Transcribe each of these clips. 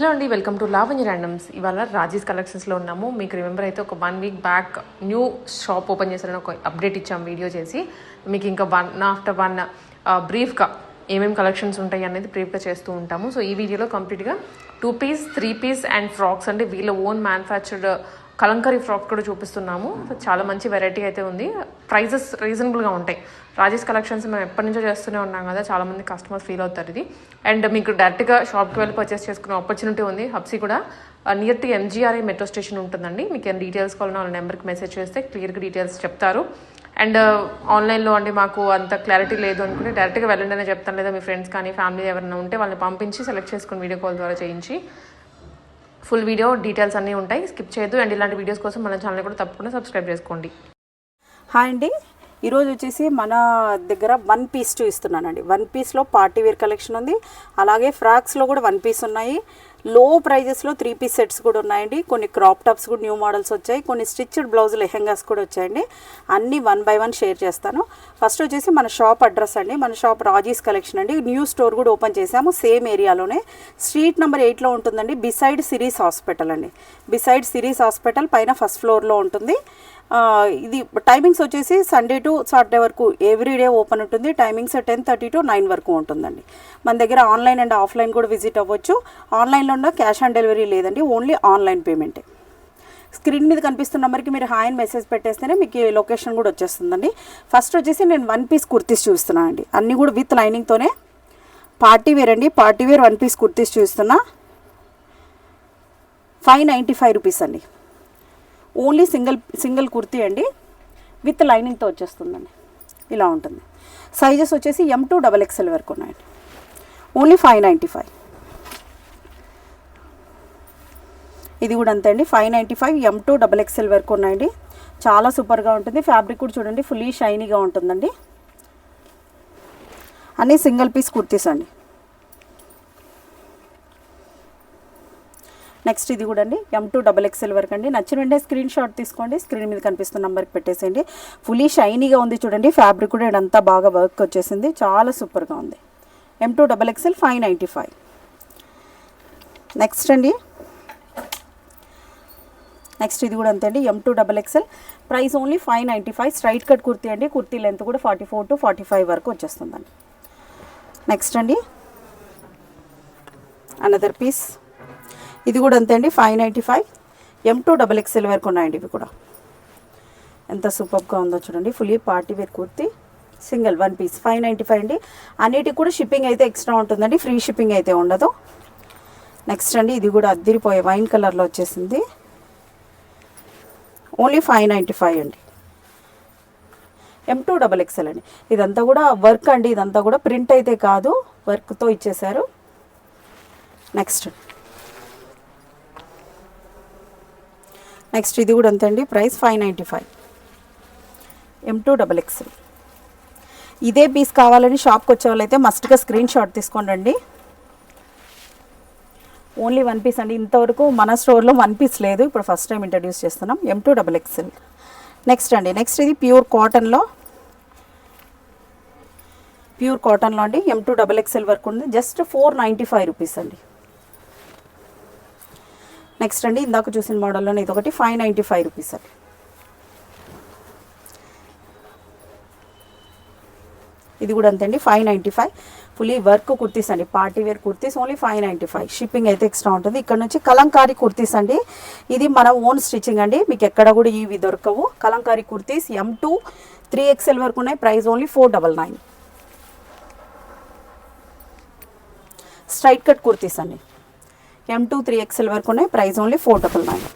Hello అండి welcome to Lavanya randoms. ఇవాళ రాజీస్ కలెక్షన్స్లో ఉన్నాము. మీకు రిమెంబర్ అయితే ఒక one week back new shop open చేశారని ఒక అప్డేట్ ఇచ్చాం వీడియో చేసి. మీకు ఇంకా వన్ ఆఫ్టర్ వన్ బ్రీఫ్గా ఏమేమి కలెక్షన్స్ ఉంటాయి అనేది బ్రీఫ్గా చేస్తూ ఉంటాము. సో ఈ వీడియోలో కంప్లీట్గా two piece three piece and frocks అంటే వీళ్ళ ఓన్ మ్యానుఫ్యాక్చర్డ్ కలంకరీ ఫ్రాక్ కూడా చూపిస్తున్నాము. చాలా మంచి వెరైటీ అయితే ఉంది. ప్రైజెస్ రీజనబుల్గా ఉంటాయి. రాజేష్ కలెక్షన్స్ మేము ఎప్పటి నుంచో చేస్తూనే ఉన్నాం కదా చాలామంది కస్టమర్స్ ఫీల్ అవుతారు ఇది. అండ్ మీకు డైరెక్ట్గా షాప్కి వెళ్ళి పర్చేస్ చేసుకునే ఆపర్చునిటీ ఉంది హబ్సీ కూడా. Near to NGRI metro station ఉంటుందండి. మీకు ఏమైనా డీటెయిల్స్ కావాలన్నా వాళ్ళ నెంబర్కి మెసేజ్ చేస్తే క్లియర్గా డీటెయిల్స్ చెప్తారు. అండ్ ఆన్లైన్లో uh, అండి మాకు అంత క్లారిటీ లేదు అనుకుంటే డైరెక్ట్గా వెళ్ళండి అనే చెప్తాను లేదా మీ ఫ్రెండ్స్ కానీ ఫ్యామిలీ ఎవరైనా ఉంటే వాళ్ళని పంపించి సెలెక్ట్ చేసుకుని వీడియో కాల్ ద్వారా చేయించి ఫుల్ వీడియో డీటెయిల్స్ అన్నీ ఉంటాయి. స్కిప్ చేయొద్దు. అండ్ ఇలాంటి వీడియోస్ కోసం మన ఛానల్ కూడా తప్పకుండా సబ్స్క్రైబ్ చేసుకోండి. హాయ్ అండి. ఈరోజు వచ్చేసి మన దగ్గర వన్ పీస్ చూపిస్తున్నానండి. వన్ పీస్లో పార్టీ వేర్ కలెక్షన్ ఉంది. అలాగే ఫ్రాక్స్లో కూడా వన్ పీస్ ఉన్నాయి. లో ప్రైజెస్లో త్రీ పీస్ సెట్స్ కూడా ఉన్నాయండి. కొన్ని క్రాప్ టాప్స్ కూడా న్యూ మోడల్స్ వచ్చాయి. కొన్ని స్టిచ్డ్ బ్లౌజ్ లెహెంగాస్ కూడా వచ్చాయండి. అన్నీ వన్ బై వన్ షేర్ చేస్తాను. ఫస్ట్ వచ్చేసి మన షాప్ అడ్రస్ అండి. మన షాప్ రాజీస్ కలెక్షన్ అండి. న్యూ స్టోర్ కూడా ఓపెన్ చేసాము సేమ్ ఏరియాలోనే స్ట్రీట్ నెంబర్ ఎయిట్లో ఉంటుందండి. బిసైడ్ సిరీస్ హాస్పిటల్ అండి. బిసైడ్ సిరీస్ హాస్పిటల్ పైన ఫస్ట్ ఫ్లోర్లో ఉంటుంది. ఇది టైమింగ్స్ వచ్చేసి సండే టు సాటర్డే వరకు ఎవ్రీ డే ఓపెన్ ఉంటుంది. Timings ten thirty to nine వరకు ఉంటుందండి. మన దగ్గర ఆన్లైన్ అండ్ ఆఫ్లైన్ కూడా విజిట్ అవ్వచ్చు. ఆన్లైన్లో ఉన్న క్యాష్ ఆన్ డెలివరీ లేదండి ఓన్లీ ఆన్లైన్ పేమెంటే. స్క్రీన్ మీద కనిపిస్తున్న నెంబర్కి మీరు హాయ్ అని మెసేజ్ పెట్టేస్తేనే మీకు లొకేషన్ కూడా వచ్చేస్తుందండి. ఫస్ట్ వచ్చేసి నేను వన్ పీస్ కుర్తీస్ చూస్తున్నాను అండి. అన్నీ కూడా విత్ లైనింగ్తోనే పార్టీ వేర్ అండి party wear one piece kurtis చూస్తున్నా. ఫైవ్ నైంటీ ఫైవ్ రూపీస్ అండి. ఓన్లీ సింగిల్ సింగిల్ కుర్తీ అండి విత్ లైనింగ్తో వచ్చేస్తుందండి. ఇలా ఉంటుంది. సైజెస్ వచ్చేసి ఎం టూ డబల్ ఎక్స్ఎల్ వరకు ఉన్నాయండి. Only five ninety five. ఇది కూడా అంతే అండి. Five ninety five M to double XL వరకు ఉన్నాయండి. చాలా సూపర్గా ఉంటుంది. ఫ్యాబ్రిక్ కూడా చూడండి ఫుల్లీ షైనీగా ఉంటుందండి. అన్నీ సింగిల్ పీస్ కుర్తీస్ అండి. నెక్స్ట్ ఇది కూడా అండి. ఎం టూ డబల్ ఎక్స్ఎల్ వరకు అండి. నచ్చిన వెంటనే స్క్రీన్ షాట్ తీసుకోండి. స్క్రీన్ మీద కనిపిస్తున్న నెంబర్కి పెట్టేసేయండి. ఫుల్లీ షైనీగా ఉంది చూడండి. ఫ్యాబ్రిక్ కూడా ఇదంతా బాగా వర్క్ వచ్చేసింది. చాలా సూపర్గా ఉంది. M to double XL five ninety five next అండి. నెక్స్ట్ ఇది కూడా అంతే అండి. M to double XL price only five ninety five straight cut kurti అండి. కుర్తీ లెంత్ కూడా forty four to forty five వరకు వచ్చేస్తుందండి. నెక్స్ట్ అండి. అనదర్ పీస్ ఇది కూడా అంతే అండి five ninety five M to double XL వరకు ఉన్నాయండి ఇవి కూడా. ఎంత సూపర్గా ఉందో చూడండి fully party wear kurti single one piece five ninety five అండి. అన్నిటికి కూడా షిప్పింగ్ అయితే ఎక్స్ట్రా ఉంటుందండి ఫ్రీ షిప్పింగ్ అయితే ఉండదు. నెక్స్ట్ అండి ఇది కూడా అద్దిరిపోయే వైన్ కలర్లో వచ్చేసింది. ఓన్లీ ఫైవ్ నైంటీ ఫైవ్ అండి. ఎం టూ డబల్ ఎక్స్ఎల్ అండి. ఇదంతా కూడా వర్క్ అండి ఇదంతా కూడా ప్రింట్ అయితే కాదు వర్క్తో ఇచ్చేశారు. నెక్స్ట్ నెక్స్ట్ ఇది కూడా అంతే అండి price five ninety five. M to double XL ఇదే పీస్ కావాలని షాప్కి వచ్చే వాళ్ళైతే మస్ట్గా స్క్రీన్ షాట్ తీసుకోండి రండి ఓన్లీ వన్ పీస్ అండి. ఇంతవరకు మన స్టోర్లో వన్ పీస్ లేదు. ఇప్పుడు ఫస్ట్ టైం ఇంట్రడ్యూస్ చేస్తున్నాం. M to double XL next అండి. నెక్స్ట్ ఇది ప్యూర్ కాటన్లో ప్యూర్ కాటన్లో అండి. ఎం టూ డబల్ ఎక్స్ఎల్ వరకు ఉంది. Just four ninety five rupees అండి. నెక్స్ట్ అండి ఇందాక చూసిన మోడల్లోనే ఇది ఒకటి ఫైవ్ నైంటీ ఫైవ్ రూపీస్ అండి. ఇది కూడా అంతే అండి five ninety five fully work kurtis అండి party wear kurtis only five ninety five shipping అయితే ఎక్స్ట్రా ఉంటుంది. ఇక్కడ నుంచి కలంకారీ కుర్తీస్ అండి. ఇది మన ఓన్ స్టిచ్చింగ్ అండి. మీకు ఎక్కడ కూడా ఇవి దొరకవు. Kalamkari kurtis M to three XL వరకు ఉన్నాయి. Price only four double nine straight cut kurtis అండి. ఎం టూ త్రీ ఎక్స్ఎల్ వరకు ఉన్నాయి. Price only four double nine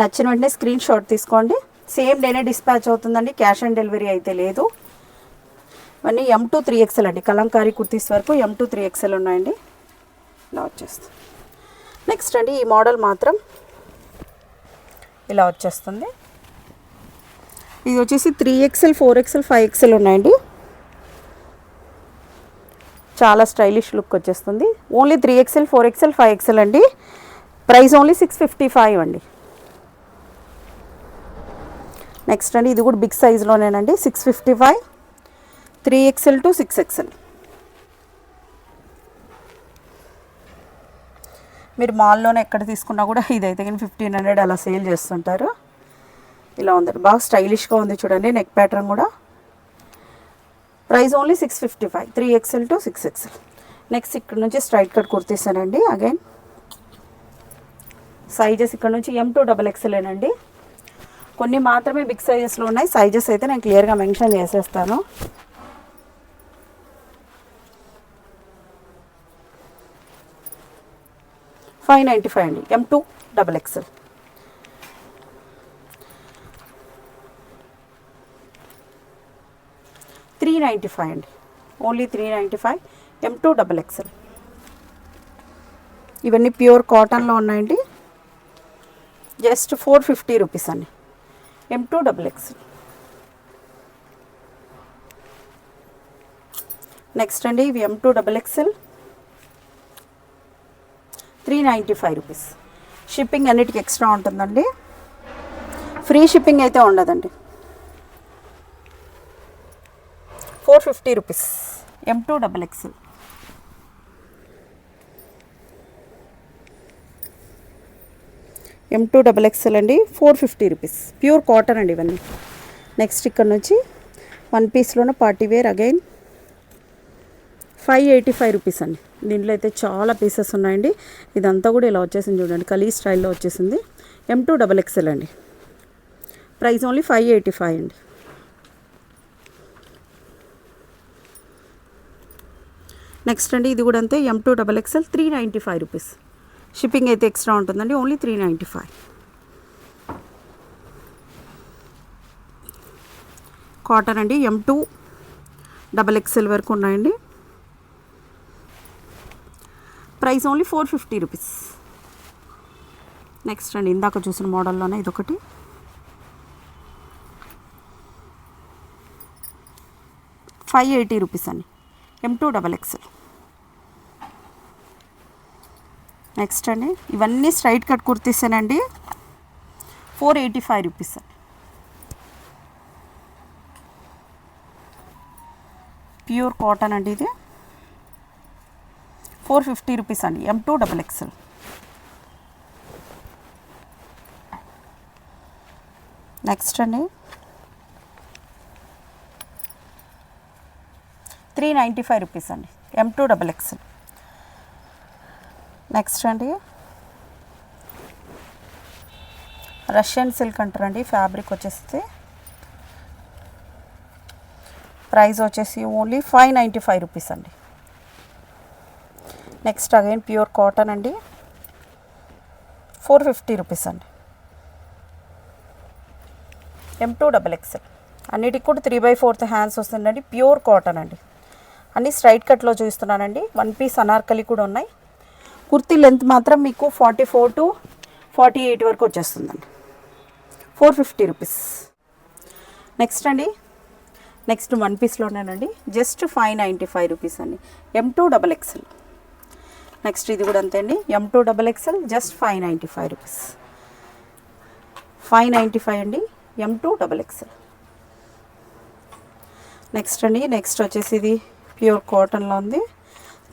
నచ్చిన వెంటనే స్క్రీన్ షాట్ తీసుకోండి. సేమ్ డేనే డిస్పాచ్ అవుతుందండి. క్యాష్ ఆన్ డెలివరీ అయితే లేదు. ఇవన్నీ ఎం టూ త్రీ ఎక్స్ఎల్ అండి. కలంకారీ కుర్తీస్ వరకు ఎం టూ త్రీ ఎక్స్ఎల్ ఉన్నాయండి. ఇలా వచ్చేస్తుంది. నెక్స్ట్ అండి ఈ మోడల్ మాత్రం ఇలా వచ్చేస్తుంది. ఇది వచ్చేసి three XL four XL five XL ఉన్నాయండి. చాలా స్టైలిష్ లుక్ వచ్చేస్తుంది. Only three XL four XL five XL అండి. Price only six fifty five అండి. నెక్స్ట్ అండి ఇది కూడా big సైజ్లోనేనండి six fifty five three XL to six XL మీరు మాల్లోనే ఎక్కడ తీసుకున్నా కూడా ఇదైతే కానీ ఫిఫ్టీన్ హండ్రెడ్ అలా సేల్ చేస్తుంటారు. ఇలా ఉంది బాగా స్టైలిష్గా ఉంది చూడండి నెక్ ప్యాటర్న్ కూడా. Price only six fifty five. Three XL to six XL. Next ఇక్కడ నుంచి స్ట్రైట్ కట్ కుర్తీసానండి. అగైన్ సైజెస్ ఇక్కడ నుంచి ఎం టూ డబల్ ఎక్స్ఎల్ఏనండి కొన్ని మాత్రమే బిగ్ సైజెస్లో ఉన్నాయి. సైజెస్ అయితే నేను క్లియర్గా మెన్షన్ చేసేస్తాను. ఫైవ్ నైంటీ ఫైవ్ అండి. M to double XL ninety five అండి. Only three ninety five M to double XL ఇవన్నీ ప్యూర్ కాటన్లో ఉన్నాయండి. జస్ట్ ఫోర్ ఫిఫ్టీ రూపీస్ అండి. M to double XL next అండి ఇవి M to double XL three ninety five rupees. Shipping అన్నిటికీ extra ఉంటుందండి. Free shipping అయితే ఉండదండి. Four fifty rupees. M to double XL M to double XL అండి four fifty rupees. Pure cotton అండి ఇవన్నీ. Next ఇక్కడ నుంచి one పీస్లోనే party wear again five eighty five rupees అండి. దీంట్లో అయితే చాలా పీసెస్ ఉన్నాయండి. ఇదంతా కూడా ఇలా వచ్చేసింది చూడండి కలీ స్టైల్లో వచ్చేసింది. ఎం టూ డబల్ ఎక్స్ఎల్ అండి. Price only five eighty five అండి. నెక్స్ట్ అండి ఇది కూడా అంతే M to double XL three ninety five rupees shipping అయితే ఎక్స్ట్రా ఉంటుందండి only three ninety five cotton అండి ఎం టూ డబల్ ఎక్స్ఎల్ వరకు ఉన్నాయండి. Price only four fifty rupees next అండి ఇందాక చూసిన మోడల్లోనే ఇదొకటి. ఫైవ్ ఎయిటీ రూపీస్ అండి M to double XL next అండి. ఇవన్నీ స్ట్రైట్ కట్ కుర్తీసేనండి ఫోర్ ఎయిటీ ఫైవ్ రూపీస్ అండి. ప్యూర్ కాటన్ అండి ఇది. ఫోర్ ఫిఫ్టీ రూపీస్ అండి. M to double XL next అండి. త్రీ నైంటీ ఫైవ్ రూపీస్ అండి M to double XL next అండి. రష్యన్ సిల్క్ అంటారండి ఫ్యాబ్రిక్ వచ్చేసి. ప్రైస్ వచ్చేసి only five ninety five rupees అండి. నెక్స్ట్ అగైన్ ప్యూర్ కాటన్ అండి. ఫోర్ ఫిఫ్టీ రూపీస్ అండి. ఎం టూ డబల్ ఎక్స్ఎల్ అన్నిటికి కూడా త్రీ బై ఫోర్త్ హ్యాండ్స్ వస్తుందండి ప్యూర్ కాటన్ అండి. అన్నీ స్ట్రైట్ కట్లో చూస్తున్నానండి వన్ పీస్ అనార్కలి కూడా ఉన్నాయి. కుర్తీ లెంత్ మాత్రం మీకు forty four to forty eight వరకు వచ్చేస్తుందండి. ఫోర్ ఫిఫ్టీ రూపీస్ నెక్స్ట్ అండి. Next one పీస్లోనేనండి just five ninety five rupees అండి. M to double XL next ఇది కూడా అంతే అండి. M to double XL just five ninety five rupees five ninety five అండి M to double XL next అండి. Next వచ్చేసి ఇది ప్యూర్ కాటన్లో ఉంది.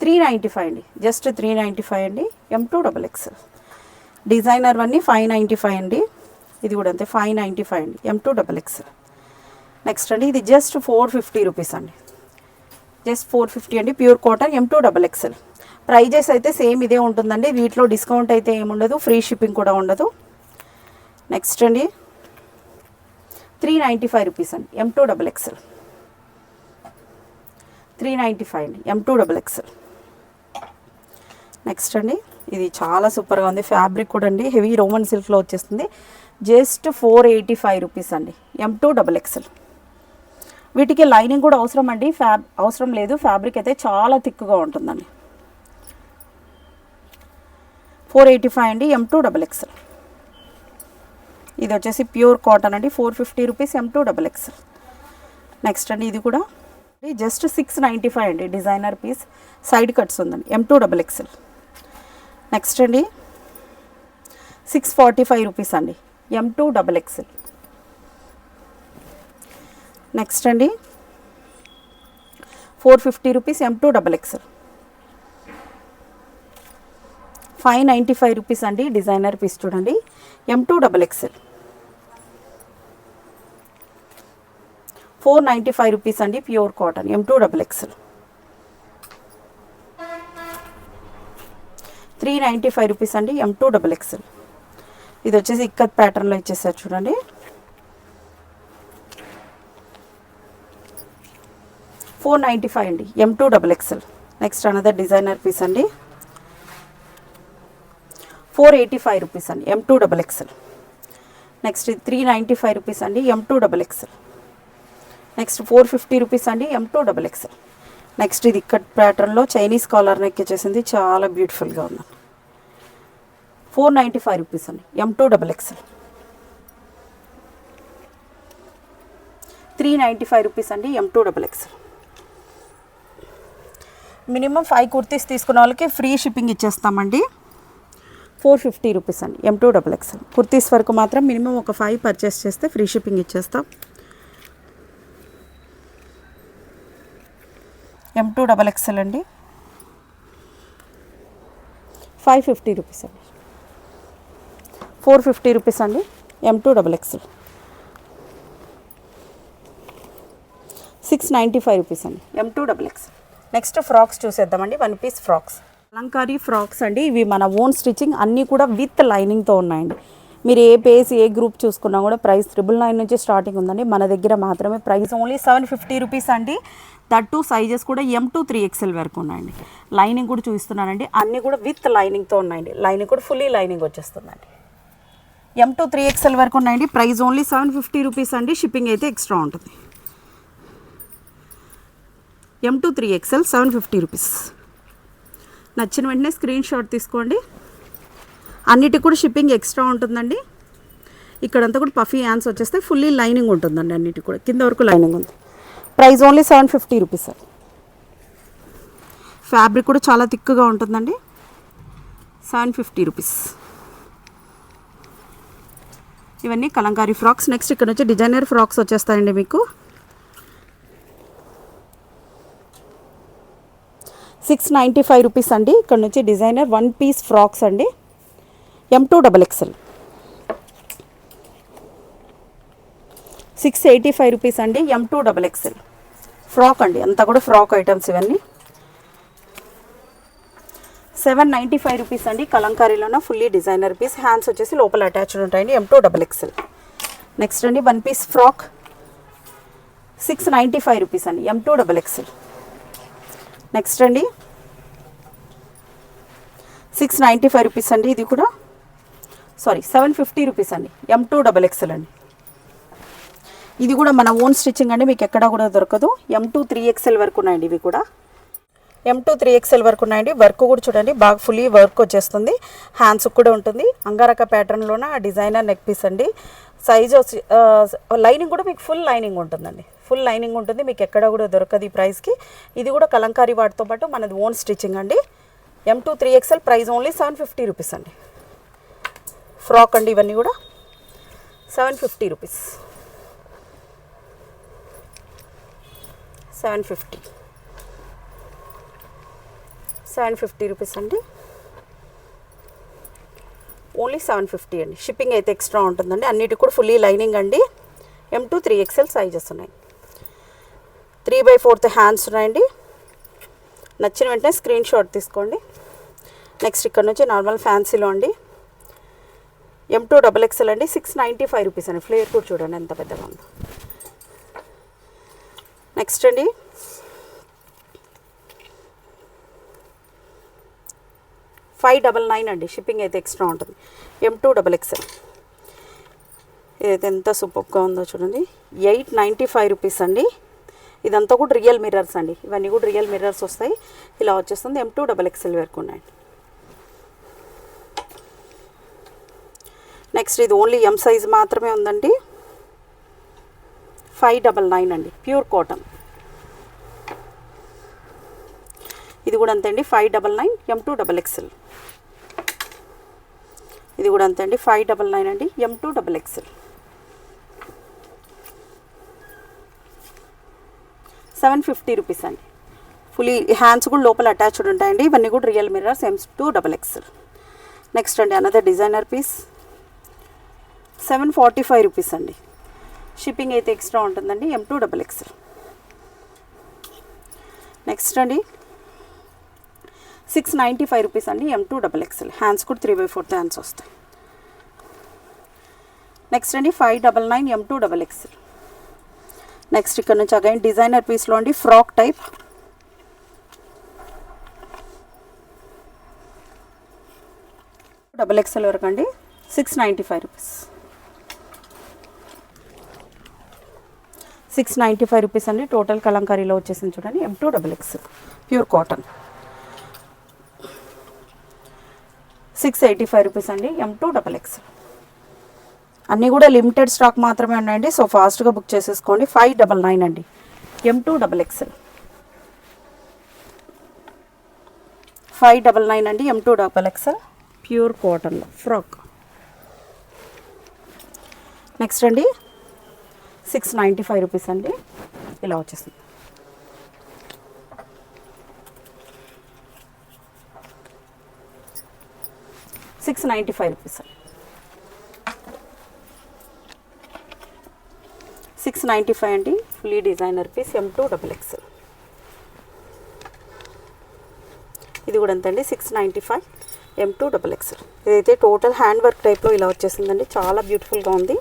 త్రీ నైంటీ ఫైవ్ అండి. జస్ట్ త్రీ నైంటీ ఫైవ్ అండి. M to double XL designer వన్నీ five ninety five అండి. ఇది కూడా అంతే ఫైవ్ నైంటీ ఫైవ్ అండి. M to double XL next అండి ఇది జస్ట్ ఫోర్ ఫిఫ్టీ రూపీస్ అండి. జస్ట్ ఫోర్ ఫిఫ్టీ అండి pure cotton M to double XL prices అయితే సేమ్ ఇదే ఉంటుందండి. వీటిలో డిస్కౌంట్ అయితే ఏముండదు ఫ్రీ షిప్పింగ్ కూడా ఉండదు. నెక్స్ట్ అండి త్రీ నైంటీ ఫైవ్ రూపీస్ అండి M to double XL three ninety five అండి M to double XL next అండి. ఇది చాలా సూపర్గా ఉంది. ఫ్యాబ్రిక్ కూడా అండి. హెవీ రోమన్ సిల్క్లో వచ్చేస్తుంది. Just four eighty five rupees అండి ఎం టూ డబల్ ఎక్స్ఎల్ వీటికి లైనింగ్ కూడా అవసరం అండి. ఫ్యాబ్ అవసరం లేదు. ఫ్యాబ్రిక్ అయితే చాలా థిక్గా ఉంటుందండి. ఫోర్ ఎయిటీ ఫైవ్ అండి ఎం టూ డబల్ ఎక్స్ఎల్ ఇది వచ్చేసి ప్యూర్ కాటన్ అండి. Four fifty rupees M to double XL next అండి. ఇది కూడా. జస్ట్ సిక్స్ నైంటీ ఫైవ్ అండి. డిజైనర్ పీస్ సైడ్ కట్స్ ఉందండి. M to double XL next అండి. సిక్స్ ఫార్టీ ఫైవ్ రూపీస్ అండి. M to double XL next అండి. Four fifty rupees M to double XL five ninety five rupees అండి designer piece చూడండి. M to double XL four ninety five rupees అండి pure cotton M to double XL three ninety five rupees అండి M two double XL ఇది వచ్చేసి ఇక్కత్ ప్యాటర్న్లో ఇచ్చేసారు చూడండి. Four ninety five అండి M to double XL next another designer piece అండి. Four eighty five rupees అండి M to double XL next three ninety five rupees అండి M to double XL next four fifty rupees అండి M to double XL next ఇది ఇక్కడ ప్యాటర్న్లో Chinese collar neck వచ్చేసింది చాలా బ్యూటిఫుల్గా ఉందండి ఫోర్ నైంటీ ఫైవ్ రూపీస్ అండి. M to double XL three ninety five rupees అండి M to double XL minimum five kurtis తీసుకున్న వాళ్ళకి ఫ్రీ షిప్పింగ్ ఇచ్చేస్తామండి. ఫోర్ ఫిఫ్టీ రూపీస్ అండి. M to double XL kurtis వరకు మాత్రం మినిమం ఒక ఫైవ్ పర్చేస్ చేస్తే ఫ్రీ షిప్పింగ్ ఇచ్చేస్తాం. ఎం టూ డబల్ ఎక్స్ఎల్ అండి. ఫైవ్ ఫిఫ్టీ రూపీస్ అండి. ఫోర్ ఫిఫ్టీ రూపీస్ అండి M to double XL six ninety five rupees అండి. M to double X next frocks చూసేద్దామండి వన్ పీస్ ఫ్రాక్స్. అలంకారీ frocks అండి ఇవి మన ఓన్ స్టిచ్చింగ్ అన్నీ కూడా విత్ లైనింగ్తో ఉన్నాయండి. మీరు ఏ పేస్ ఏ గ్రూప్ చూసుకున్నా కూడా ప్రైస్ ట్రిపుల్ నైన్ నుంచి స్టార్టింగ్ ఉందండి. మన దగ్గర మాత్రమే price only seven fifty rupees అండి. దట్ టూ సైజెస్ కూడా ఎం టూ త్రీ ఎక్స్ఎల్ వరకు ఉన్నాయండి. లైనింగ్ కూడా చూపిస్తున్నానండి అన్నీ కూడా విత్ లైనింగ్తో ఉన్నాయండి. లైనింగ్ కూడా ఫుల్లీ లైనింగ్ వచ్చేస్తుందండి. ఎం టూ త్రీ ఎక్స్ఎల్ వరకు ఉన్నాయండి. Price only seven fifty rupees అండి. షిప్పింగ్ అయితే ఎక్స్ట్రా ఉంటుంది. M to three XL seven fifty rupees నచ్చిన వెంటనే స్క్రీన్ షాట్ తీసుకోండి. అన్నిటికి కూడా షిప్పింగ్ ఎక్స్ట్రా ఉంటుందండి. ఇక్కడంతా కూడా పఫీ యాన్స్ వచ్చేస్తే ఫుల్లీ లైనింగ్ ఉంటుందండి అన్నిటికి కూడా. కింద వరకు లైనింగ్ ఉంది. Price only seven fifty rupees fabric కూడా చాలా థిక్గా ఉంటుందండి. సెవెన్ ఫిఫ్టీ రూపీస్ ఇవన్నీ కలంకారీ ఫ్రాక్స్. నెక్స్ట్ ఇక్కడ నుంచి డిజైనర్ ఫ్రాక్స్ వచ్చేస్తాయండి మీకు. సిక్స్ నైంటీ ఫైవ్ రూపీస్ అండి. ఇక్కడ నుంచి డిజైనర్ వన్ పీస్ ఫ్రాక్స్ అండి. M to double XL six eighty five rupees అండి. M to double XL frock అండి. అంతా కూడా ఫ్రాక్ ఐటమ్స్ ఇవన్నీ. సెవెన్ నైంటీ ఫైవ్ రూపీస్ అండి కలంకారీలోన ఫుల్లీ డిజైనర్ పీస్ హ్యాండ్స్ వచ్చేసి లోపల అటాచ్డ్ ఉంటాయండి. M to double XL next అండి one piece frock six ninety five rupees అండి. M to double XL next అండి. సిక్స్ నైంటీ ఫైవ్ రూపీస్ అండి ఇది కూడా. సారీ సెవెన్ ఫిఫ్టీ రూపీస్ అండి. ఎం టూ డబల్ ఎక్స్ఎల్ అండి. ఇది కూడా మన ఓన్ స్టిచ్చింగ్ అండి. మీకు ఎక్కడా కూడా దొరకదు. ఎం టూ త్రీ ఎక్స్ఎల్ వరకు ఉన్నాయండి ఇవి కూడా. ఎం టూ త్రీ ఎక్స్ఎల్ వరకు ఉన్నాయండి. వర్క్ కూడా చూడండి. బాగా ఫుల్లీ వర్క్ వచ్చేస్తుంది. హ్యాండ్స్ కూడా ఉంటుంది. అంగారక ప్యాటర్న్లోన డిజైనర్ నెక్ పీస్ అండి. సైజ్ వచ్చి లైనింగ్ కూడా మీకు ఫుల్ లైనింగ్ ఉంటుందండి. ఫుల్ లైనింగ్ ఉంటుంది. మీకు ఎక్కడ కూడా దొరకదు ఈ ప్రైస్కి ఇది కూడా కలంకారీ వాటితో పాటు మనది ఓన్ స్టిచ్చింగ్ అండి. M to three XL price only seven fifty rupees అండి. ఫ్రాక్ అండి ఇవన్నీ కూడా. Seven fifty rupees seven fifty seven fifty rupees అండి. ఓన్లీ సెవెన్ ఫిఫ్టీ అండి. షిప్పింగ్ అయితే ఎక్స్ట్రా ఉంటుందండి. అన్నిటికి కూడా ఫుల్లీ లైనింగ్ అండి. M to three XL sizes ఉన్నాయి. త్రీ బై ఫోర్త్ హ్యాండ్స్ ఉన్నాయండి. నచ్చిన వెంటనే స్క్రీన్ షాట్ తీసుకోండి. నెక్స్ట్ ఇక్కడ నుంచి నార్మల్ ఫ్యాన్సీలో అండి. ఎం టూ డబల్ ఎక్స్ఎల్ అండి. సిక్స్ నైంటీ ఫైవ్ రూపీస్ అండి. ఫ్లేర్ కూడా చూడండి ఎంత పెద్దగా ఉందో. నెక్స్ట్ అండి. ఫైవ్ డబల్ నైన్ అండి. షిప్పింగ్ అయితే ఎక్స్ట్రా ఉంటుంది. ఎం టూ డబల్ ఎక్స్ఎల్ ఇదైతే ఎంత సూపర్గా ఉందో చూడండి. ఎయిట్ నైంటీ ఫైవ్ రూపీస్ అండి. ఇదంతా కూడా రియల్ మిర్రర్స్ అండి. ఇవన్నీ కూడా రియల్ మిర్రర్స్ వస్తాయి. ఇలా వచ్చేస్తుంది ఎం టూ డబల్ ఎక్స్ఎల్ వరకు ఉన్నాయండి నెక్స్ట్ ఇది ఓన్లీ ఎం సైజ్ మాత్రమే ఉందండి. ఫైవ్ డబల్ నైన్ అండి. ప్యూర్ కాటన్ ఇది కూడా అంతే అండి five double nine M to double XL ఇది కూడా అంతే అండి ఫైవ్ డబల్ నైన్ అండి M to double XL seven fifty rupees అండి. ఫుల్లీ హ్యాండ్స్ కూడా లోపల అటాచ్డ్ ఉంటాయండి ఇవన్నీ కూడా real mirrors Ms to double XL next అండి another designer piece seven forty five rupees అండి. షిప్పింగ్ అయితే ఎక్స్ట్రా ఉంటుందండి M to double XL next అండి సిక్స్ నైంటీ ఫైవ్ రూపీస్ అండి M to double XL hands కూడా త్రీ బై ఫోర్త్ హ్యాండ్స్ వస్తాయి. Next అండి five double nine M to double XL next ఇక్కడ నుంచి అగైన్ డిజైనర్ పీస్లో అండి ఫ్రాక్ టైప్ డబల్ ఎక్స్ఎల్ వరకు అండి six ninety five rupees. Six ninety five rupees అండి టోటల్ కలంకారీలో వచ్చేసింది చూడండి M to double X pure cotton six eighty five rupees అండి ఎం టూ డబల్ ఎక్స్ అన్నీ కూడా లిమిటెడ్ స్టాక్ మాత్రమే ఉన్నాయండి సో ఫాస్ట్గా బుక్ చేసేసుకోండి. ఫైవ్ డబల్ నైన్ అండి M to double XL five double nine అండి M to double XL pure కాటన్లో ఫ్రాక్ నెక్స్ట్ అండి సిక్స్ నైంటీ ఫైవ్ రూపీస్ అండి ఇలా వచ్చేసింది సిక్స్ నైంటీ ఫైవ్ రూపీస్ అండి సిక్స్ నైంటీ ఫైవ్ అండి fully designer piece M to double XL ఇది కూడా ఎంతండి? Six ninety five M to double XL ఇదైతే టోటల్ హ్యాండ్ వర్క్ టైప్లో ఇలా వచ్చేసిందండి. చాలా బ్యూటిఫుల్గా ఉంది.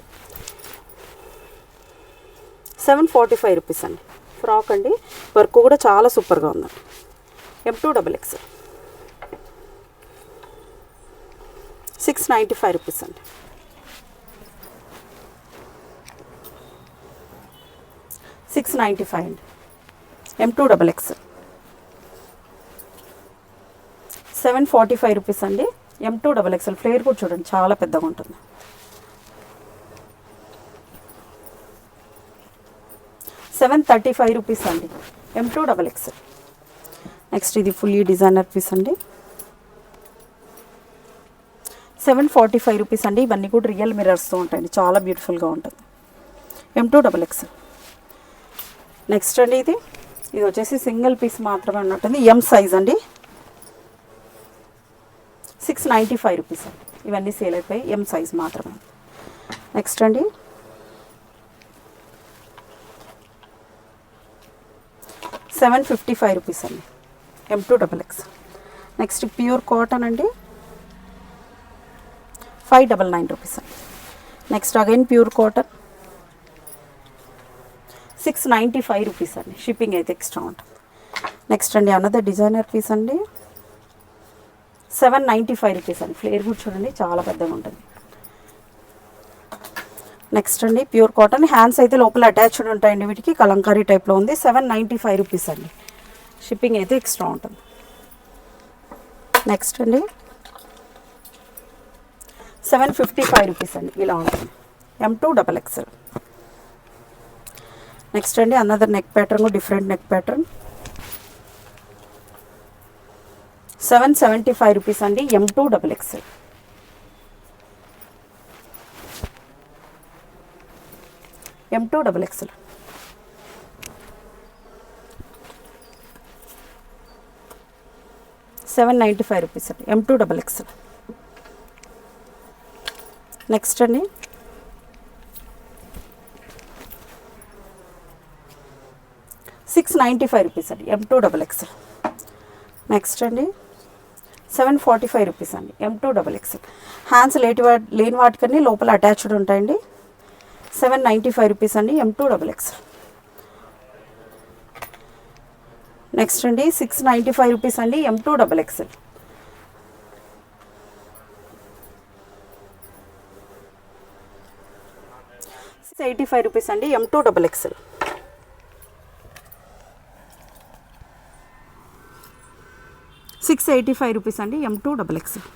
సెవెన్ ఫార్టీ ఫైవ్ రూపీస్ అండి. ఫ్రాక్ అండి. వర్క్ కూడా చాలా సూపర్గా ఉందండి. M to double X six ninety five rupees అండి. సిక్స్ నైంటీ ఫైవ్ అండి. M to double X seven forty five rupees అండి. M to double XL flare కూడా చూడండి చాలా పెద్దగా ఉంటుంది. సెవెన్ థర్టీ ఫైవ్ రూపీస్ అండి. M to double X next ఇది ఫుల్లీ డిజైనర్ పీస్ అండి. సెవెన్ ఫార్టీ ఫైవ్ రూపీస్ అండి. ఇవన్నీ కూడా రియల్ మిరర్స్తో ఉంటాయండి. చాలా బ్యూటిఫుల్గా ఉంటుంది. M to double X next అండి ఇది. ఇది వచ్చేసి సింగిల్ పీస్ మాత్రమే ఉన్నట్టుంది. ఎం సైజ్ అండి? Six ninety five rupees. ఇవన్నీ సేల్ అయిపోయి ఎం సైజ్ మాత్రమే. నెక్స్ట్ అండి. సెవెన్ ఫిఫ్టీ ఫైవ్ రూపీస్ అండి. M to double X. Next pure cotton అండి. Five double nine rupees. అండి next again pure cotton six ninety five rupees అండి. Shipping అయితే extra ఉంటుంది. నెక్స్ట్ అండి అనదర్ డిజైనర్ పీస్ అండి. సెవెన్ నైంటీ ఫైవ్ రూపీస్ అండి. Flare కూడా చూడండి చాలా పెద్దగా ఉంటుంది. నెక్స్ట్ అండి ప్యూర్ కాటన్ హ్యాండ్స్ అయితే లోపల అటాచ్డ్ ఉంటాయండి వీటికి. కలంకారీ టైప్లో ఉంది. సెవెన్ నైంటీ ఫైవ్ రూపీస్ అండి. షిప్పింగ్ అయితే ఎక్స్ట్రా ఉంటుంది. నెక్స్ట్ అండి సెవెన్ ఫిఫ్టీ ఫైవ్ రూపీస్ అండి ఇలా ఉంటుంది. M to double XL next అండి another neck pattern different neck pattern seven seventy five rupees అండి M to double XL M to double XL seven ninety five rupees అండి M to double XL next అండి. Six ninety five rupees అండి. M to double XL next అండి. Seven forty five rupees అండి. M to double XL hands లేటి వా లేని వాటికన్నీ లోపల attached ఉంటాయండి. సెవెన్ నైంటీ ఫైవ్ రూపీస్ అండి. M to double X next అండి. సిక్స్ నైంటీ ఫైవ్ రూపీస్ అండి. M to double XL eighty five rupees అండి M to double XL six eighty five rupees అండి M to double XL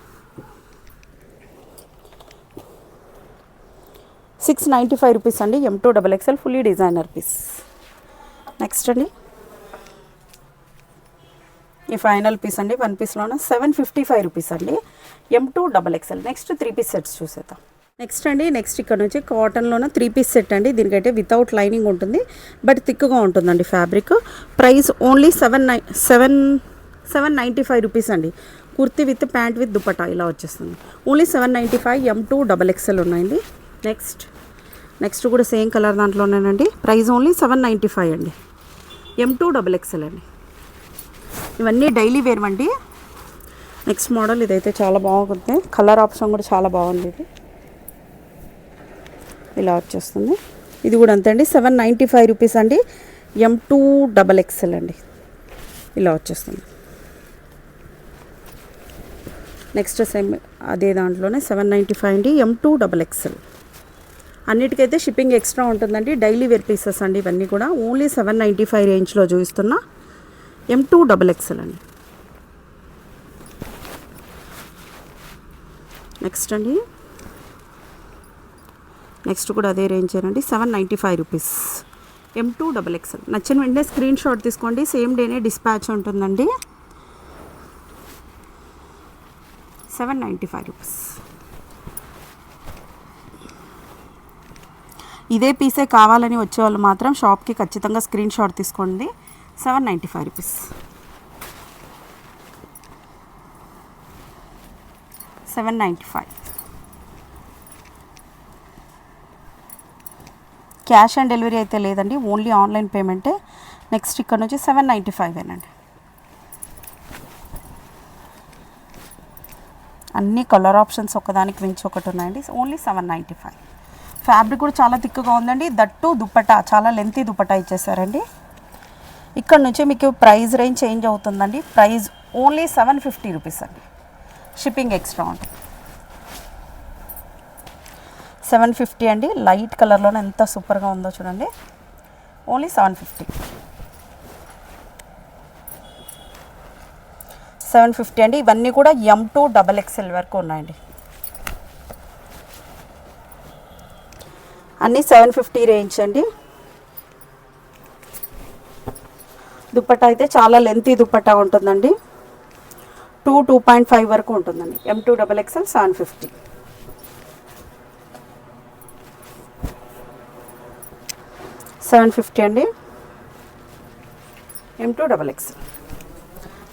six ninety five rupees అండి M to double XL fully designer piece next అండి. ఈ final piece అండి one పీస్లోనే seven fifty five rupees అండి M to double XL next three piece sets చూసేద్దాం. Next అండి next ఇక్కడ నుంచి కాటన్లోన త్రీ పీస్ సెట్ అండి. దీనికైతే వితౌట్ లైనింగ్ ఉంటుంది. బట్ థిక్గా ఉంటుందండి fabric price only seven nine seven seven ninety five rupees అండి. Kurti with pant with dupatta ఇలా వచ్చేస్తుంది. Only seven ninety five M to double XL ఉన్నాయండి. నెక్స్ట్ నెక్స్ట్ కూడా same colour దాంట్లోనేనండి price only seven ninety five అండి. M two double XL అండి. ఇవన్నీ daily wear అండి next model ఇదైతే చాలా బాగుంది కలర్ ఆప్షన్ కూడా చాలా బాగుంది ఇది. ఇలా వచ్చేస్తుంది. ఇది కూడా అంతే అండి. సెవెన్ నైంటీ ఫైవ్ రూపీస్ అండి ఎం టూ డబల్ ఎక్స్ఎల్ అండి. ఇలా వచ్చేస్తుంది. నెక్స్ట్ సేమ్ అదే దాంట్లోనే సెవెన్ నైంటీ ఫైవ్ అండి ఎం టూ డబల్ ఎక్స్ఎల్ అన్నిటికైతే షిప్పింగ్ ఎక్స్ట్రా ఉంటుందండి. డైలీ వేర్ పీసెస్ అండి ఇవన్నీ కూడా. ఓన్లీ సెవెన్ నైంటీ ఫైవ్ రేంజ్లో చూపిస్తున్నా ఎం టూ డబల్ ఎక్స్ఎల్ అండి. నెక్స్ట్ అండి. నెక్స్ట్ కూడా అదే రేంజ్ అండి seven ninety five rupees M to double XL నచ్చిన వెంటనే స్క్రీన్ షాట్ తీసుకోండి. సేమ్ డేనే డిస్పాచ్ ఉంటుందండి. సెవెన్ నైంటీ ఫైవ్ రూపీస్ ఇదే పీసే కావాలని వచ్చేవాళ్ళు మాత్రం షాప్కి ఖచ్చితంగా స్క్రీన్ షాట్ తీసుకోండి. Seven ninety five rupees seven ninety five cash on delivery అయితే లేదండి. ఓన్లీ ఆన్లైన్ పేమెంటే. నెక్స్ట్ ఇక్కడ నుంచి సెవెన్ నైంటీ ఫైవ్ ఏనండి. అన్ని కలర్ ఆప్షన్స్ ఒకదానికి మించి ఒకటి ఉన్నాయండి. Only seven ninety five. Fabric కూడా చాలా థిక్గా ఉందండి. దట్టు దుప్పట చాలా లెంతీ దుప్పట ఇచ్చేసారండి. ఇక్కడ నుంచి మీకు ప్రైస్ రేంజ్ చేంజ్ అవుతుందండి. Price only seven fifty rupees అండి. షిప్పింగ్ ఎక్స్ట్రా ఉంటుంది. సెవెన్ ఫిఫ్టీ అండి. లైట్ కలర్లోనే ఎంత సూపర్గా ఉందో చూడండి. Only seven fifty. Seven fifty అండి. ఇవన్నీ కూడా ఎం టూ డబల్ ఎక్స్ఎల్ వరకు ఉన్నాయండి. అన్నీ సెవెన్ ఫిఫ్టీ రేంజ్ అండి. దుప్పట్టా అయితే చాలా లెంతీ దుప్పట్టా ఉంటుందండి. టూ టూ పాయింట్ ఫైవ్ వరకు ఉంటుందండి. M to double XL seven fifty seven fifty అండి. M to double X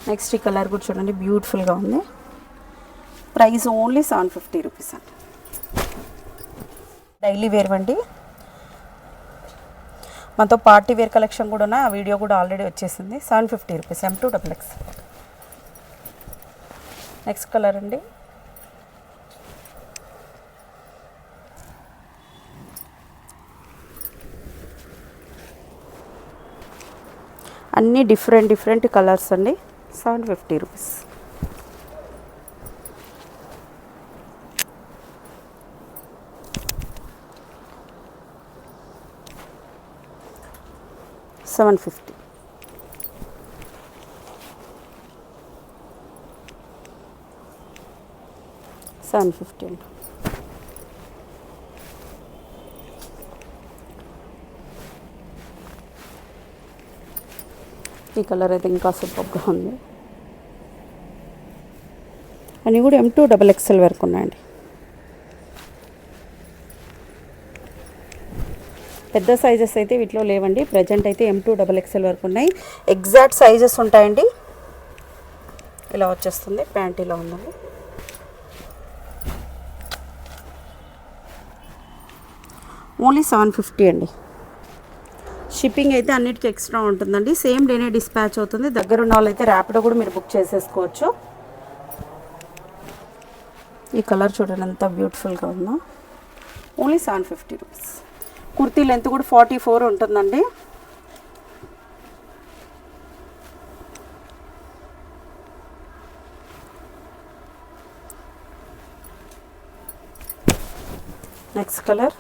next ఈ కలర్ కూడా చూడండి బ్యూటిఫుల్గా ఉంది. Price only seven fifty rupees అండి. డైలీ వేర్ అండి మనతో పార్టీ వేర్ కలెక్షన్ కూడా ఉన్నాయి. ఆ వీడియో కూడా ఆల్రెడీ వచ్చేసింది. Seven fifty rupees M to double X next colour అండి. అన్నీ డిఫరెంట్ డిఫరెంట్ కలర్స్ అండి. Seven fifty rupees. Seven fifty. Seven fifty అండి. ఈ కలర్ అయితే ఇంకా సూపర్గా ఉంది. అన్నీ కూడా ఎం టూ డబల్ ఎక్స్ఎల్ వరకు ఉన్నాయండి. పెద్ద సైజెస్ అయితే వీటిలో లేవండి. ప్రజెంట్ అయితే ఎం టూ డబల్ ఎక్స్ఎల్ వరకు ఉన్నాయి. ఎగ్జాక్ట్ సైజెస్ ఉంటాయండి. ఇలా వచ్చేస్తుంది. ప్యాంట్ ఇలా ఉందండి. ఓన్లీ సెవెన్ ఫిఫ్టీ అండి. షిప్పింగ్ అయితే అన్నిటికీ ఎక్స్ట్రా ఉంటుందండి. సేమ్ డేనే డిస్పాచ్ అవుతుంది. దగ్గర ఉన్న వాళ్ళైతే ర్యాపిడో కూడా మీరు బుక్ చేసేసుకోవచ్చు. ఈ కలర్ చూడండి ఎంత బ్యూటిఫుల్గా ఉందో. Only seven fifty rupees. Kurti length కూడా ఫార్టీ ఫోర్ ఉంటుందండి. Next colour.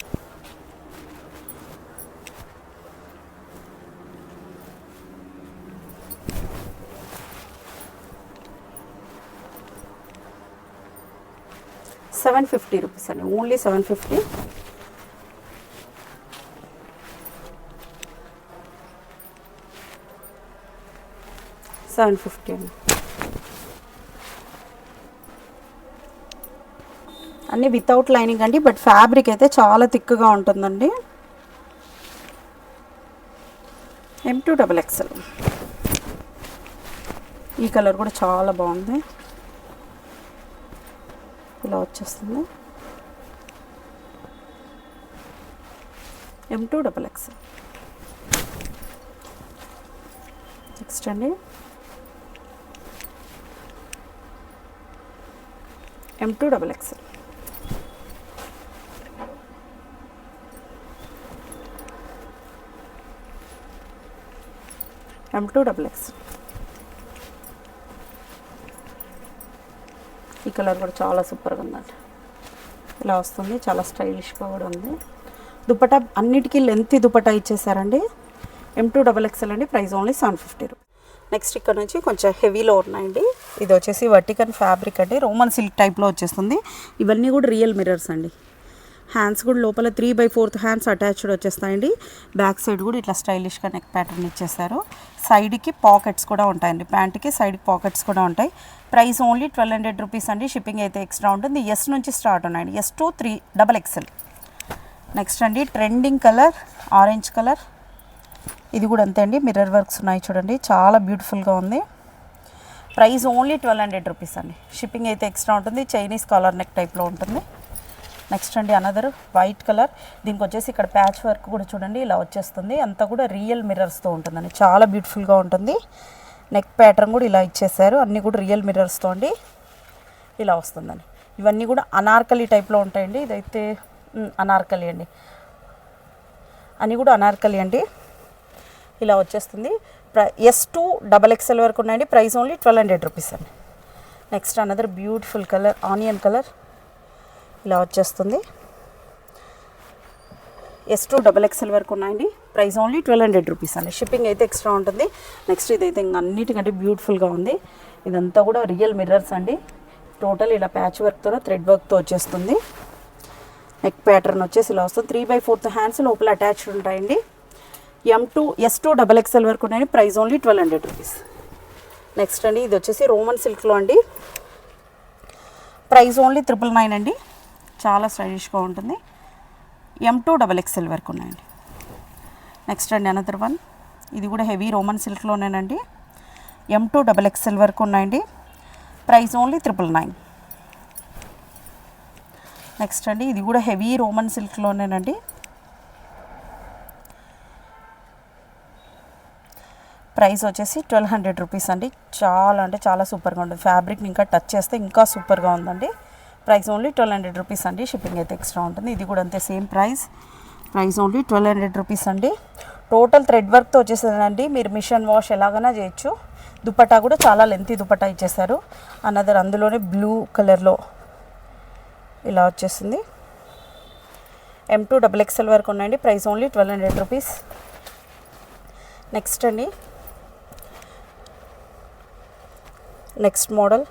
Seven fifty rupees అండి. Only seven fifty. Seven fifty అండి. అన్నీ వితౌట్ లైనింగ్ అండి బట్ ఫ్యాబ్రిక్ అయితే చాలా థిక్గా ఉంటుందండి. ఎం టూ డబల్ ఎక్స్ఎల్ ఈ కలర్ కూడా చాలా బాగుంది. ఇలా వచ్చేస్తుంది. M to double X next అండి. M to double X M to double X colour కూడా చాలా సూపర్గా ఉందండి ఇలా వస్తుంది. చాలా స్టైలిష్గా కూడా ఉంది. దుపట్టా అన్నిటికీ లెంత్ దుపటా ఇచ్చేసారండి. ఎం టూ డబల్ ఎక్స్ఎల్ అండి. Price only seven fifty rupees next ఇక్కడ నుంచి కొంచెం హెవీలో ఉన్నాయండి. ఇది వచ్చేసి వర్టికన్ ఫ్యాబ్రిక్ అండి. రోమన్ సిల్క్ టైప్లో వచ్చేస్తుంది. ఇవన్నీ కూడా రియల్ మిర్రర్స్ అండి. హ్యాండ్స్ కూడా లోపల three by fourth hands attached వచ్చేస్తాయండి. బ్యాక్ సైడ్ కూడా ఇట్లా స్టైలిష్గా నెక్ ప్యాటర్న్ ఇచ్చేసారు సైడ్కి పాకెట్స్ కూడా ఉంటాయండి. ప్యాంట్కి సైడ్కి పాకెట్స్ కూడా ఉంటాయి. Price only twelve hundred rupees అండి. షిప్పింగ్ అయితే ఎక్స్ట్రా ఉంటుంది. ఎస్ నుంచి స్టార్ట్ ఉన్నాయండి. S to three double XL next అండి ట్రెండింగ్ కలర్ ఆరెంజ్ కలర్ ఇది కూడా అంతే అండి. మిర్రర్ వర్క్స్ ఉన్నాయి చూడండి. చాలా బ్యూటిఫుల్గా ఉంది. Price only twelve hundred rupees అండి. షిప్పింగ్ అయితే ఎక్స్ట్రా ఉంటుంది. చైనీస్ కాలర్ నెక్ టైప్లో ఉంటుంది. నెక్స్ట్ అండి అనదర్ వైట్ కలర్. దీనికి వచ్చేసి ఇక్కడ ప్యాచ్ వర్క్ కూడా చూడండి ఇలా వచ్చేస్తుంది. అంతా కూడా రియల్ మిర్రర్స్తో ఉంటుందండి. చాలా బ్యూటిఫుల్గా ఉంటుంది. నెక్ ప్యాటర్న్ కూడా ఇలా ఇచ్చేసారు. అన్నీ కూడా రియల్ మిర్రర్స్తో అండి. ఇలా వస్తుందండి. ఇవన్నీ కూడా అనార్కలి టైప్లో ఉంటాయండి. ఇదైతే అనార్కలి అండి. అన్నీ కూడా అనార్కలి అండి. ఇలా వచ్చేస్తుంది. ఎస్ టూ డబల్ ఎక్స్ఎల్ వరకు ఉన్నాయండి. Price only twelve hundred rupees అండి. Next another beautiful colour onion colour. ఇలా వచ్చేస్తుంది. ఎస్ టూ డబల్ ఎక్స్ఎల్ వరకు ఉన్నాయండి. Price only twelve hundred rupees అండి. షిప్పింగ్ అయితే ఎక్స్ట్రా ఉంటుంది. నెక్స్ట్ ఇదైతే ఇంకా అన్నిటికంటే బ్యూటిఫుల్గా ఉంది. ఇదంతా కూడా రియల్ మిర్రర్స్ అండి. టోటల్ ఇలా ప్యాచ్ వర్క్తో థ్రెడ్ వర్క్తో వచ్చేస్తుంది. నెక్ ప్యాటర్న్ వచ్చేసి ఇలా వస్తుంది. త్రీ బై ఫోర్త్ హ్యాండ్స్ లోపల అటాచ్డ్ ఉంటాయండి. M to S to double XL వరకు ఉన్నాయండి. Price only twelve hundred rupees next అండి ఇది వచ్చేసి రోమన్ సిల్క్లో అండి. ప్రైస్ ఓన్లీ ట్రిపుల్ నైన్ అండి. చాలా స్టైలిష్గా ఉంటుంది. ఎం టూ డబల్ ఎక్స్ఎల్ వరకు ఉన్నాయండి. నెక్స్ట్ అండి అనదర్ వన్ ఇది కూడా హెవీ రోమన్ సిల్క్లోనేనండి ఎం టూ డబల్ ఎక్స్ఎల్ వరకు ఉన్నాయండి. Price only triple nine next అండి ఇది కూడా హెవీ రోమన్ సిల్క్లోనేనండి ప్రైస్ వచ్చేసి ట్వెల్వ్ హండ్రెడ్ రూపీస్ అండి. చాలా అంటే చాలా సూపర్గా ఉంటుంది. ఫ్యాబ్రిక్ని ఇంకా టచ్ చేస్తే ఇంకా సూపర్గా ఉందండి. Price only twelve hundred rupees అండి షిప్పింగ్ అయితే ఎక్స్ట్రా ఉంటుంది. ఇది కూడా అంతే same price. Price only twelve hundred rupees అండి. టోటల్ థ్రెడ్ వర్క్తో వచ్చేసిందండి. మీరు మిషన్ వాష్ ఎలాగైనా చేయొచ్చు. దుపట్టా కూడా చాలా లెంతీ దుపట్టా ఇచ్చేసారు అనదర్ అందులోనే బ్లూ కలర్లో ఇలా వచ్చేసింది. ఎం టూ డబల్ ఎక్స్ఎల్ వరకు ఉన్నాయండి. Price only twelve hundred rupees next అండి. నెక్స్ట్ మోడల్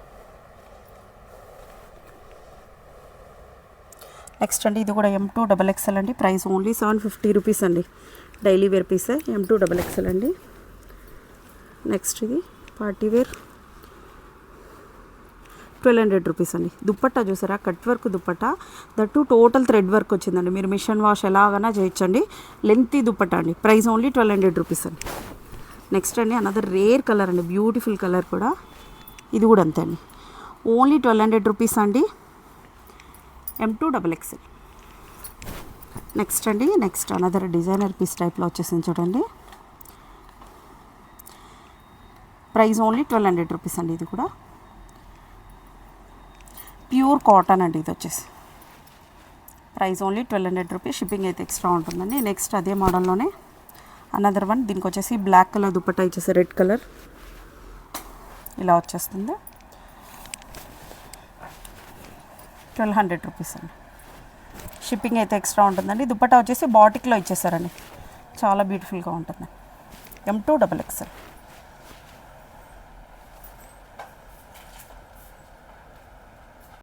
నెక్స్ట్ అండి ఇది కూడా ఎం టూ డబల్ ఎక్స్ఎల్ అండి. Price only seven fifty rupees అండి. డైలీ వేర్ పీసే ఎం టూ డబల్ ఎక్స్ఎల్ అండి. నెక్స్ట్ ఇది party wear twelve hundred rupees అండి. దుప్పట్టా చూసారా? Cut work dupatta. That total thread work వచ్చిందండి. మీరు మిషన్ వాష్ ఎలాగైనా చేయొచ్చండి. లెంతీ దుప్పట్టా అండి. Price only twelve hundred rupees అండి. నెక్స్ట్ అండి అనదర్ రేర్ కలర్ అండి. బ్యూటిఫుల్ కలర్ కూడా. ఇది కూడా అంతే అండి. ఓన్లీ ట్వెల్వ్ హండ్రెడ్ రూపీస్ అండి. M to double XL next అండి నెక్స్ట్ అనదర్ డిజైనర్ పీస్ టైప్లో వచ్చేసింది చూడండి. Price only twelve hundred rupees అండి ఇది కూడా. ప్యూర్ కాటన్ అండి ఇది వచ్చేసి. Price only twelve hundred rupees shipping అయితే ఎక్స్ట్రా ఉంటుందండి. నెక్స్ట్ అదే మోడల్లోనే అనదర్ వన్ దీనికి వచ్చేసి బ్లాక్ కలర్ దుప్పట్టా ఇచ్చేసి రెడ్ కలర్. ఇలా వచ్చేస్తుంది. ట్వెల్వ్ హండ్రెడ్ రూపీస్ అండి. షిప్పింగ్ అయితే ఎక్స్ట్రా ఉంటుందండి. దుపట్టా వచ్చేసి బాటిక్లో ఇచ్చేసారండి. చాలా బ్యూటిఫుల్గా ఉంటుంది ఎం టూ డబల్ ఎక్స్ఎల్